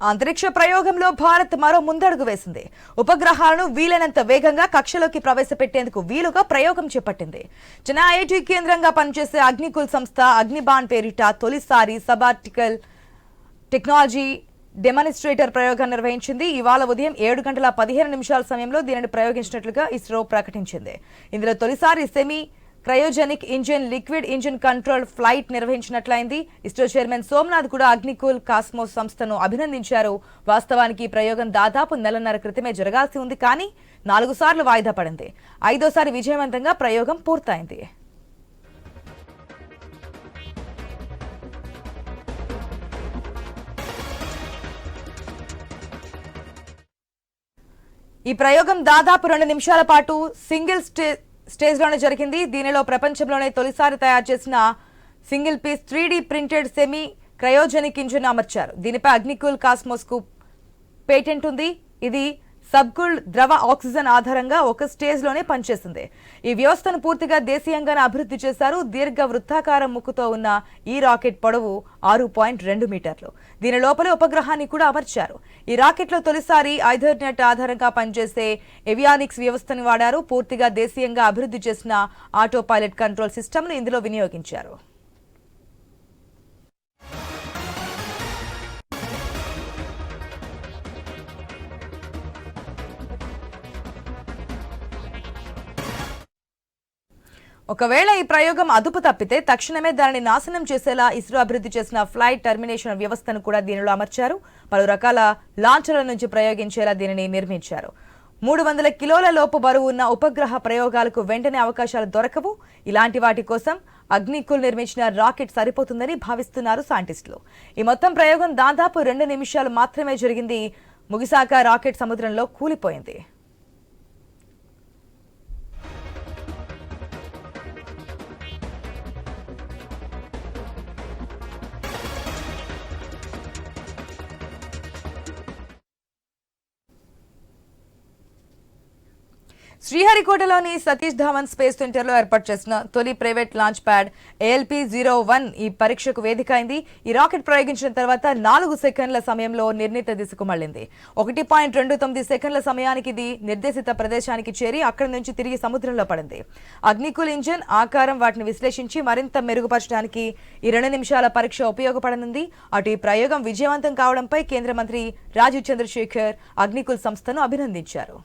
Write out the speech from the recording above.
అంతరిక్ష ప్రయోగంలో భారత్ మరో ముందడుగు వేసింది. ఉపగ్రహాలను వీలైనంత వేగంగా కక్షలోకి ప్రవేశపెట్టేందుకు వీలుగా ప్రయోగం చేపట్టింది. చెన్నై ఐఐటి కేంద్రంగా పనిచేసే అగ్నికుల్ సంస్థ అగ్నిబాన్ పేరిట తొలిసారి సబార్టికల్ టెక్నాలజీ డెమానిస్ట్రేటర్ ప్రయోగం నిర్వహించింది. ఇవాళ ఉదయం ఏడు గంటల పదిహేను నిమిషాల సమయంలో దీనిని ప్రయోగించినట్లుగా ఇస్రో ప్రకటించింది. ఇందులో తొలిసారి semi cryogenic engine liquid engine control flight నిర్వహించినట్లయింది. ISRO chairman Somanath కూడా అగ్నికూల్ కాస్మోస్ సంస్థను అభినందించారు. వాస్తవానికి ఈ ప్రయోగం దాదాపు నెలన్నర క్రితమే జరగాల్సి ఉంది కానీ నాలుగు సార్లు వాయిదా పడింది. ఐదోసారి విజయవంతంగా ప్రయోగం పూర్తయింది. ఈ ప్రయోగం దాదాపు రెండు నిమిషాల పాటు సింగిల్ స్టే స్టేజ్లోనే జరిగింది. దీనిలో ప్రపంచంలోనే తొలిసారి తయారు చేసిన single piece three printed semi cryogenic engine అమర్చారు. దీనిపై అగ్నికూల్ కాస్మోస్కు పేటెంట్ ఉంది. ఇది సబ్గుల్ ద్రవ ఆక్సిజన్ ఆధారంగా ఒక స్టేజ్లోనే పనిచేస్తుంది. ఈ వ్యవస్థను పూర్తిగా దేశీయంగానే అభివృద్ధి చేశారు. దీర్ఘ వృత్తాకార ముక్కుతో ఉన్న ఈ రాకెట్ పొడవు ఆరు పాయింట్ రెండు మీటర్లు. దీని లోపలే ఉపగ్రహాన్ని కూడా అమర్చారు. ఈ రాకెట్లో తొలిసారి ఐథర్నెట్ ఆధారంగా పనిచేసే ఎవియానిక్స్ వ్యవస్థను వాడారు. పూర్తిగా దేశీయంగా అభివృద్ధి చేసిన ఆటో పైలట్ కంట్రోల్ సిస్టమ్ను ఇందులో వినియోగించారు. ఒకవేళ ఈ ప్రయోగం అదుపు తప్పితే తక్షణమే దానిని నాశనం చేసేలా ఇస్రో అభివృద్ధి చేసిన ఫ్లైట్ టర్మినేషన్ వ్యవస్థను కూడా దీనిలో అమర్చారు. పలు రకాల లాంఛర్ల నుంచి ప్రయోగించేలా దీనిని నిర్మించారు. మూడు వందల కిలోల లోపు బరువు ఉన్న ఉపగ్రహ ప్రయోగాలకు వెంటనే అవకాశాలు దొరకవు. ఇలాంటి వాటి కోసం అగ్నికుల్ నిర్మించిన రాకెట్ సరిపోతుందని భావిస్తున్నారు సైంటిస్టులు. ఈ మొత్తం ప్రయోగం దాదాపు రెండు నిమిషాలు మాత్రమే జరిగింది. ముగిసాక రాకెట్ సముద్రంలో కూలిపోయింది. శ్రీహరికోటలోని సతీష్ ధావన్ స్పేస్ సెంటర్లో ఏర్పాటు చేసిన తొలి private launch pad ALP zero one ఈ పరీక్షకు వేదిక అయింది ఈ రాకెట్ ప్రయోగించిన తర్వాత నాలుగు సెకండ్ల సమయంలో నిర్ణీత దిశకు మళ్ళింది ఒకటి పాయింట్ రెండు తొమ్మిది సెకండ్ల సమయానికి ఇది నిర్దేశిత ప్రదేశానికి చేరి అక్కడి నుంచి తిరిగి సముద్రంలో పడింది. అగ్నికుల్ ఇంజిన్ ఆకారం వాటిని విశ్లేషించి మరింత మెరుగుపరచడానికి ఈ రెండు నిమిషాల పరీక్ష ఉపయోగపడనుంది. అటు ఈ ప్రయోగం విజయవంతం కావడంపై కేంద్ర మంత్రి రాజీవ్ చంద్రశేఖర్ అగ్నికుల్ సంస్థను అభినందించారు.